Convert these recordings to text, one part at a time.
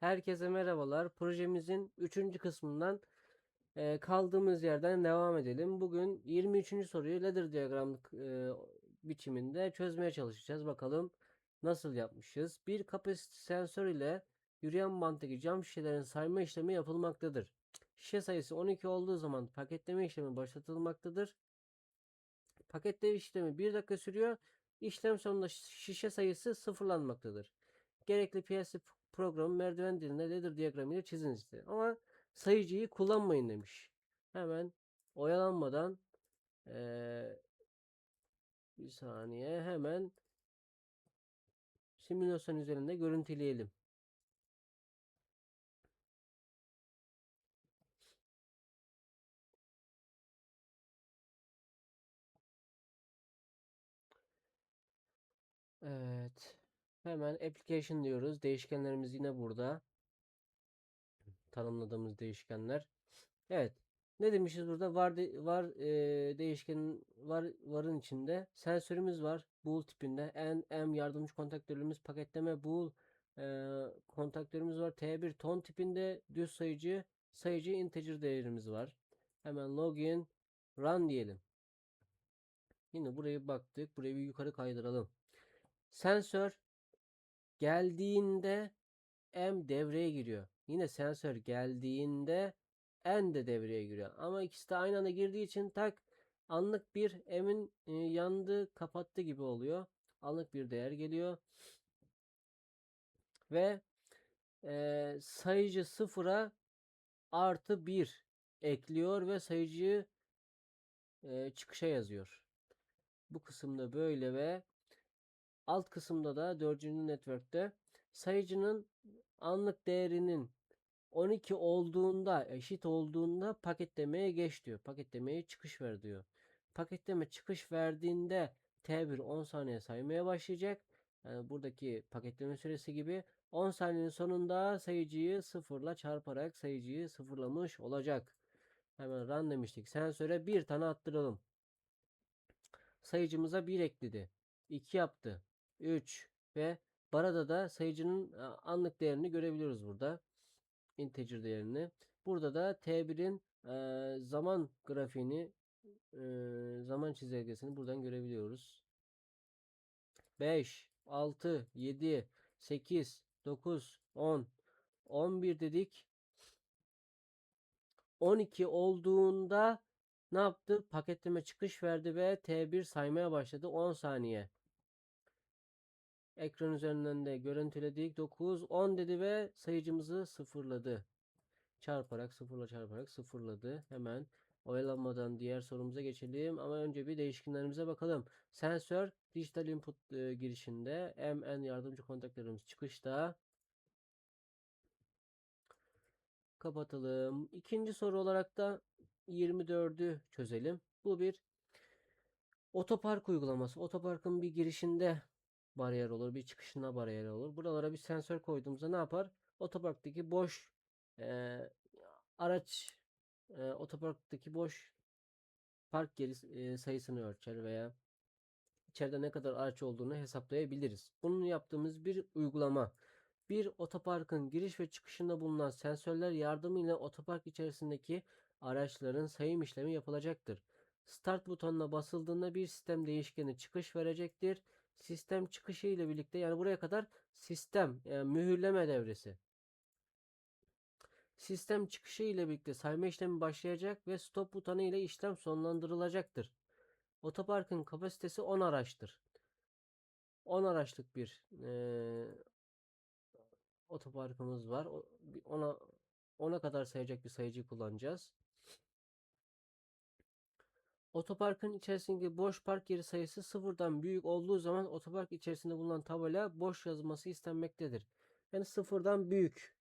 Herkese merhabalar. Projemizin 3. kısmından kaldığımız yerden devam edelim. Bugün 23. soruyu ladder diyagram biçiminde çözmeye çalışacağız. Bakalım nasıl yapmışız. Bir kapasite sensör ile yürüyen banttaki cam şişelerin sayma işlemi yapılmaktadır. Şişe sayısı 12 olduğu zaman paketleme işlemi başlatılmaktadır. Paketleme işlemi 1 dakika sürüyor. İşlem sonunda şişe sayısı sıfırlanmaktadır. Gerekli PLC programı merdiven dilinde ladder diyagramı ile çiziniz dedi. Ama sayıcıyı kullanmayın demiş. Hemen oyalanmadan ee, bir saniye hemen simülasyon üzerinde görüntüleyelim. Hemen application diyoruz. Değişkenlerimiz yine burada. Tanımladığımız değişkenler. Evet. Ne demişiz burada? Var de, var e, değişkenin var varın içinde sensörümüz var. Bool tipinde. N, M yardımcı kontaktörümüz paketleme bool e, kontaktörümüz var. T1 ton tipinde düz sayıcı sayıcı integer değerimiz var. Hemen login run diyelim. Yine buraya baktık. Burayı bir yukarı kaydıralım. Sensör geldiğinde M devreye giriyor. Yine sensör geldiğinde N de devreye giriyor. Ama ikisi de aynı anda girdiği için tak anlık bir M'in e, yandı kapattı gibi oluyor. Anlık bir değer geliyor. Ve e, sayıcı sıfıra artı 1 ekliyor ve sayıcıyı e, çıkışa yazıyor. Bu kısımda böyle ve alt kısımda da dördüncü network'te sayıcının anlık değerinin 12 olduğunda eşit olduğunda paketlemeye geç diyor. Paketlemeye çıkış ver diyor. Paketleme çıkış verdiğinde T1 10 saniye saymaya başlayacak. Yani buradaki paketleme süresi gibi 10 saniyenin sonunda sayıcıyı sıfırla çarparak sayıcıyı sıfırlamış olacak. Hemen run demiştik. Sensöre bir tane attıralım. Sayıcımıza 1 ekledi. 2 yaptı. 3 ve barada da sayıcının anlık değerini görebiliyoruz burada integer değerini. Burada da T1'in e, zaman grafiğini zaman çizelgesini buradan görebiliyoruz. 5, 6, 7, 8, 9, 10, 11 dedik. 12 olduğunda ne yaptı? Paketleme çıkış verdi ve T1 saymaya başladı 10 saniye. Ekran üzerinden de görüntüledik. 9, 10 dedi ve sayıcımızı sıfırladı. Çarparak sıfırla çarparak sıfırladı. Hemen oyalanmadan diğer sorumuza geçelim. Ama önce bir değişkenlerimize bakalım. Sensör dijital input e, girişinde. MN yardımcı kontaklarımız çıkışta. Kapatalım. İkinci soru olarak da 24'ü çözelim. Bu bir otopark uygulaması. Otoparkın bir girişinde bariyer olur. Bir çıkışında bariyer olur. Buralara bir sensör koyduğumuzda ne yapar? Otoparktaki boş e, araç e, otoparktaki boş park yeri e, sayısını ölçer veya içeride ne kadar araç olduğunu hesaplayabiliriz. Bunun yaptığımız bir uygulama. Bir otoparkın giriş ve çıkışında bulunan sensörler yardımıyla otopark içerisindeki araçların sayım işlemi yapılacaktır. Start butonuna basıldığında bir sistem değişkeni çıkış verecektir. Sistem çıkışı ile birlikte yani buraya kadar sistem yani mühürleme devresi. Sistem çıkışı ile birlikte sayma işlemi başlayacak ve stop butonu ile işlem sonlandırılacaktır. Otoparkın kapasitesi 10 araçtır. 10 araçlık bir e, otoparkımız var. Ona ona kadar sayacak bir sayıcı kullanacağız. Otoparkın içerisindeki boş park yeri sayısı sıfırdan büyük olduğu zaman otopark içerisinde bulunan tabela boş yazılması istenmektedir. Yani sıfırdan büyük.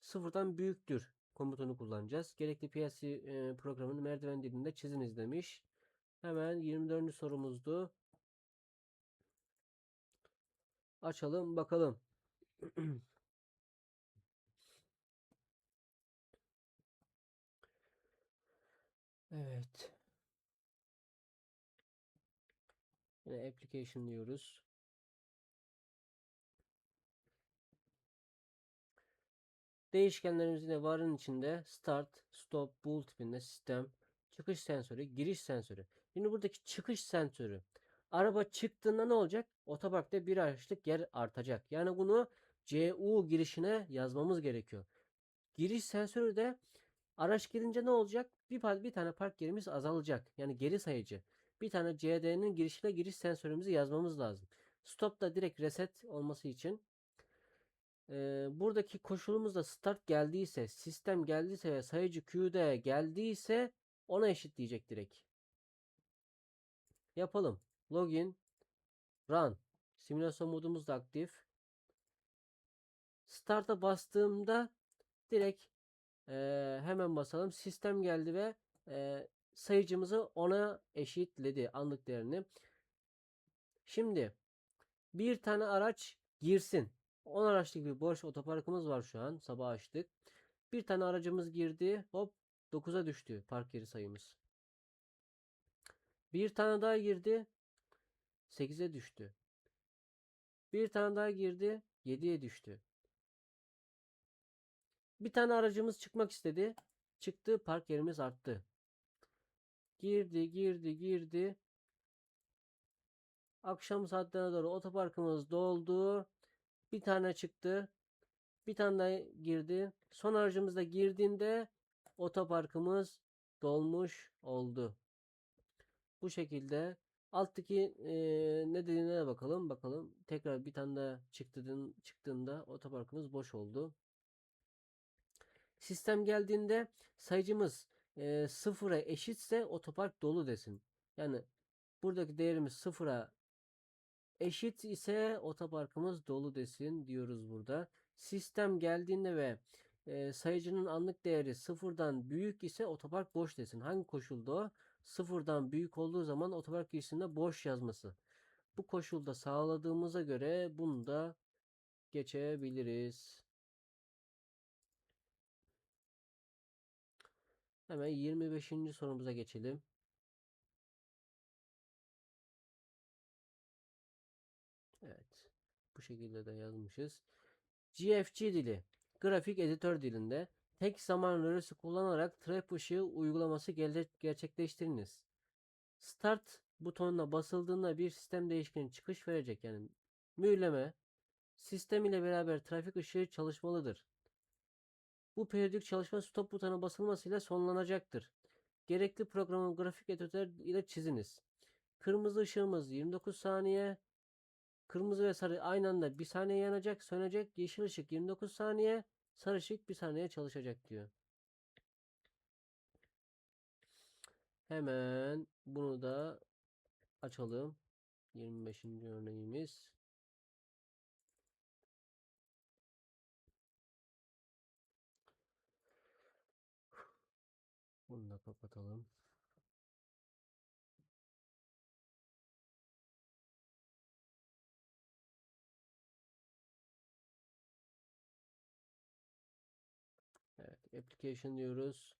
Sıfırdan büyüktür komutunu kullanacağız. Gerekli PLC e, programını merdiven dilinde çiziniz demiş. Hemen 24. sorumuzdu. Açalım bakalım. Evet. Yine application diyoruz. Değişkenlerimizin de varın içinde start, stop, bool tipinde sistem, çıkış sensörü, giriş sensörü. Şimdi buradaki çıkış sensörü. Araba çıktığında ne olacak? Otoparkta bir araçlık yer artacak. Yani bunu CU girişine yazmamız gerekiyor. Giriş sensörü de araç girince ne olacak? Bir, bir tane park yerimiz azalacak. Yani geri sayıcı. Bir tane CD'nin girişine giriş sensörümüzü yazmamız lazım. Stop da direkt reset olması için e, buradaki koşulumuz da start geldiyse, sistem geldiyse ve sayıcı Q'de geldiyse ona eşitleyecek direkt. Yapalım. Login, run. Simülasyon modumuz da aktif. Start'a bastığımda direkt e, hemen basalım. Sistem geldi ve e, sayıcımızı ona eşitledi anlık değerini. Şimdi bir tane araç girsin. 10 araçlık bir boş otoparkımız var şu an. Sabah açtık. Bir tane aracımız girdi. Hop 9'a düştü park yeri sayımız. Bir tane daha girdi. 8'e düştü. Bir tane daha girdi. 7'ye düştü. Bir tane aracımız çıkmak istedi. Çıktı park yerimiz arttı. Girdi girdi girdi. Akşam saatlerine doğru otoparkımız doldu. Bir tane çıktı. Bir tane daha girdi. Son aracımız da girdiğinde otoparkımız dolmuş oldu. Bu şekilde alttaki eee, ne dediğine de bakalım. Bakalım. Tekrar bir tane daha çıktığın, çıktığında otoparkımız boş oldu. Sistem geldiğinde sayıcımız eee, sıfıra eşitse otopark dolu desin. Yani buradaki değerimiz sıfıra eşit ise otoparkımız dolu desin diyoruz burada. Sistem geldiğinde ve e, sayıcının anlık değeri sıfırdan büyük ise otopark boş desin. Hangi koşulda o? Sıfırdan büyük olduğu zaman otopark girişinde boş yazması. Bu koşulda sağladığımıza göre bunu da geçebiliriz. Hemen 25. sorumuza geçelim. Evet. Bu şekilde de yazmışız. GFG dili. Grafik editör dilinde tek zaman rölesi kullanarak trap ışığı uygulaması gerçekleştiriniz. Start butonuna basıldığında bir sistem değişkeni çıkış verecek. Yani mühürleme sistem ile beraber trafik ışığı çalışmalıdır. Bu periyodik çalışma stop butona basılmasıyla sonlanacaktır. Gerekli programı grafik editör ile çiziniz. Kırmızı ışığımız 29 saniye, Kırmızı ve sarı aynı anda bir saniye yanacak, sönecek. Yeşil ışık 29 saniye, sarı ışık bir saniye çalışacak diyor. Hemen bunu da açalım. 25. örneğimiz. Kapatalım. Evet, application diyoruz.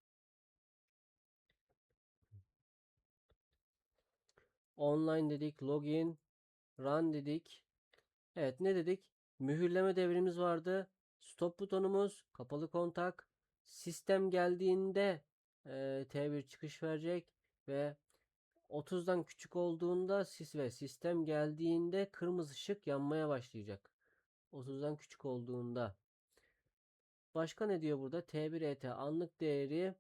Online dedik, login, run dedik. Evet, ne dedik? Mühürleme devrimiz vardı. Stop butonumuz, kapalı kontak. Sistem geldiğinde e, T1 çıkış verecek ve 30'dan küçük olduğunda sis ve sistem geldiğinde kırmızı ışık yanmaya başlayacak. 30'dan küçük olduğunda. Başka ne diyor burada? T1 ET anlık değeri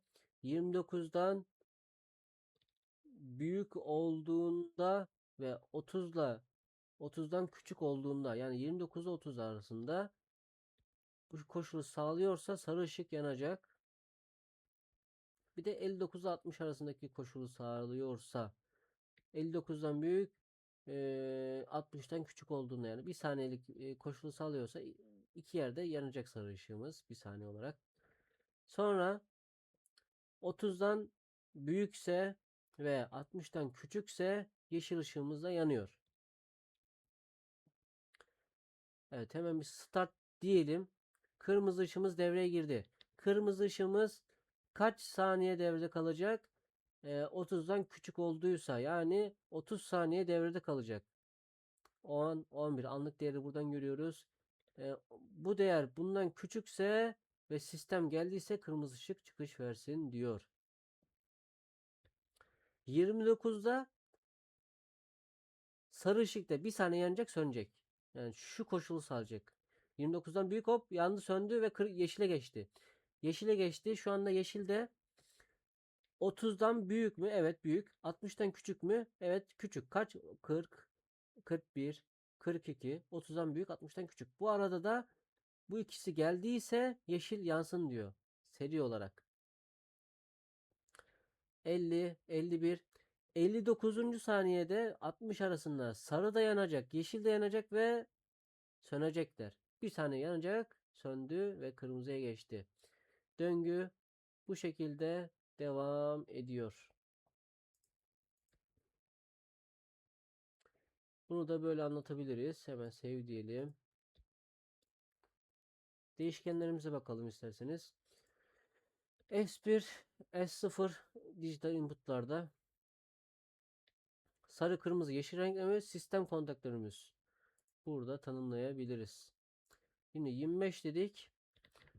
29'dan büyük olduğunda ve 30'la 30'dan küçük olduğunda yani 29 ile 30 arasında bu koşulu sağlıyorsa sarı ışık yanacak. Bir de 59 ile 60 arasındaki koşulu sağlıyorsa 59'dan büyük eee, 60'tan küçük olduğunda yani bir saniyelik koşulu sağlıyorsa iki yerde yanacak sarı ışığımız bir saniye olarak. Sonra 30'dan büyükse ve 60'tan küçükse yeşil ışığımız da yanıyor. Evet hemen bir start diyelim. Kırmızı ışığımız devreye girdi. Kırmızı ışığımız kaç saniye devrede kalacak? Ee, 30'dan küçük olduysa yani 30 saniye devrede kalacak. 10, 11 anlık değeri buradan görüyoruz. Ee, bu değer bundan küçükse ve sistem geldiyse kırmızı ışık çıkış versin diyor. 29'da sarı ışıkta bir saniye yanacak sönecek. Yani şu koşulu sağlayacak. 29'dan büyük hop yandı söndü ve yeşile geçti. Yeşile geçti. Şu anda yeşilde 30'dan büyük mü? Evet büyük. 60'tan küçük mü? Evet küçük. Kaç? 40, 41, 42, 30'dan büyük, 60'tan küçük. Bu arada da bu ikisi geldiyse yeşil yansın diyor. Seri olarak. 50, 51, 59. saniyede 60 arasında sarı da yanacak, yeşil de yanacak ve sönecekler. Bir saniye yanacak, söndü ve kırmızıya geçti. Döngü bu şekilde devam ediyor. Bunu da böyle anlatabiliriz. Hemen save diyelim. Değişkenlerimize bakalım isterseniz. S1, S0 dijital inputlarda sarı, kırmızı, yeşil renkleme sistem kontaktörümüz. Burada tanımlayabiliriz. Yine 25 dedik.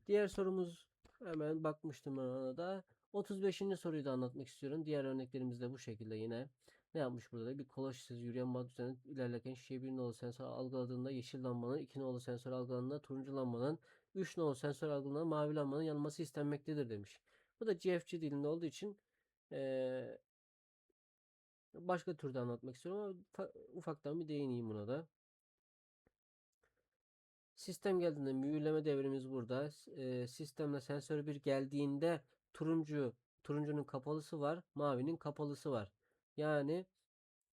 Diğer sorumuz hemen bakmıştım ona da. 35. soruyu da anlatmak istiyorum. Diğer örneklerimiz de bu şekilde yine. Ne yapmış burada da? Bir kolajsız yürüyen bant üzerinde ilerlerken şişeyi bir nolu sensör algıladığında yeşil lambanın, iki nolu sensör algıladığında turuncu lambanın, 3 nolu sensör algıladığında mavi lambanın yanması istenmektedir demiş. Bu da GFG dilinde olduğu için ee, başka türde anlatmak istiyorum ama ufaktan bir değineyim buna da. Sistem geldiğinde mühürleme devrimiz burada. E, sistemle sensör 1 geldiğinde turuncu turuncunun kapalısı var, mavinin kapalısı var. Yani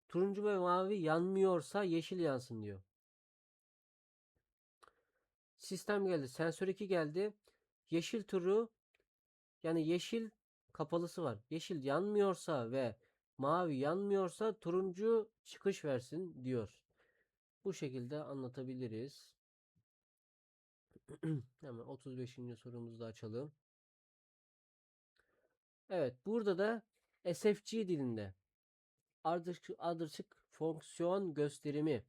turuncu ve mavi yanmıyorsa yeşil yansın diyor. Sistem geldi. Sensör 2 geldi. Yeşil turu yani yeşil kapalısı var. Yeşil yanmıyorsa ve mavi yanmıyorsa turuncu çıkış versin diyor. Bu şekilde anlatabiliriz. Hemen 35. sorumuzu da açalım. Evet burada da SFG dilinde ardışık, fonksiyon gösterimi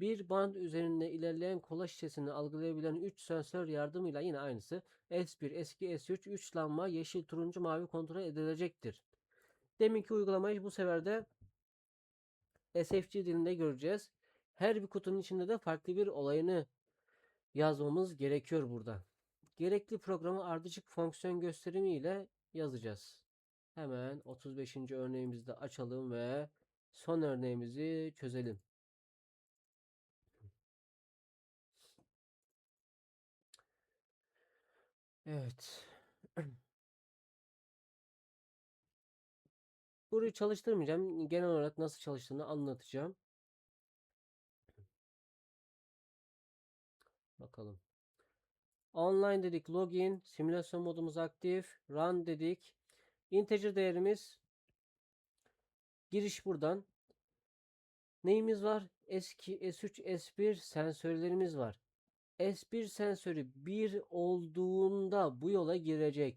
bir band üzerinde ilerleyen kola şişesini algılayabilen 3 sensör yardımıyla yine aynısı S1, S2, S3 3 lamba yeşil, turuncu, mavi kontrol edilecektir. Deminki uygulamayı bu sefer de SFG dilinde göreceğiz. Her bir kutunun içinde de farklı bir olayını yazmamız gerekiyor burada. Gerekli programı ardışık fonksiyon gösterimi ile yazacağız. Hemen 35. örneğimizi de açalım ve son örneğimizi çözelim. Evet. Burayı çalıştırmayacağım. Genel olarak nasıl çalıştığını anlatacağım. Bakalım. Online dedik login. Simülasyon modumuz aktif. Run dedik. Integer değerimiz giriş buradan. Neyimiz var? S2, S3, S1 sensörlerimiz var. S1 sensörü 1 olduğunda bu yola girecek.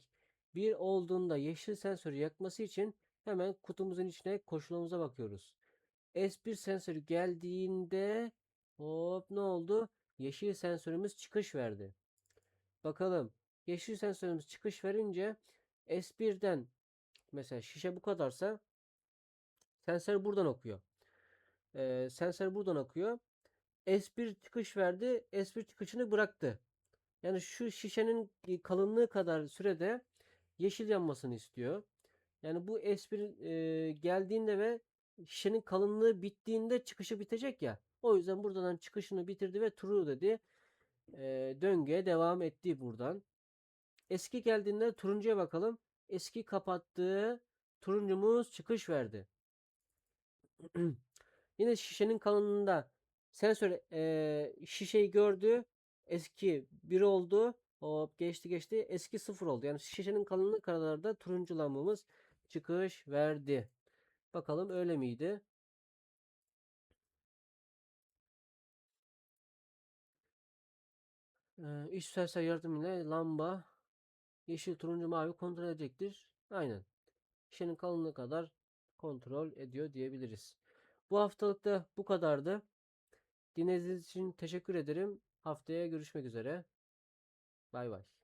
1 olduğunda yeşil sensörü yakması için hemen kutumuzun içine koşulumuza bakıyoruz. S1 sensörü geldiğinde hop ne oldu? Yeşil sensörümüz çıkış verdi. Bakalım. Yeşil sensörümüz çıkış verince S1'den mesela şişe bu kadarsa sensör buradan okuyor. Ee, sensör buradan okuyor. S1 çıkış verdi. S1 çıkışını bıraktı. Yani şu şişenin kalınlığı kadar sürede yeşil yanmasını istiyor. Yani bu S1 e, geldiğinde ve şişenin kalınlığı bittiğinde çıkışı bitecek ya. O yüzden buradan çıkışını bitirdi ve true dedi. E, döngüye devam etti buradan. Eski geldiğinde turuncuya bakalım. Eski kapattı. Turuncumuz çıkış verdi. Yine şişenin kalınlığında sensör e, şişeyi gördü. Eski 1 oldu. Hop geçti geçti. Eski 0 oldu. Yani şişenin kalınlığı kadar da turuncu lambamız çıkış verdi. Bakalım öyle miydi? Ee, iç yardımıyla lamba yeşil, turuncu, mavi kontrol edecektir. Aynen. Şişenin kalınlığı kadar kontrol ediyor diyebiliriz. Bu haftalık da bu kadardı. Dinlediğiniz için teşekkür ederim. Haftaya görüşmek üzere. Bay bay.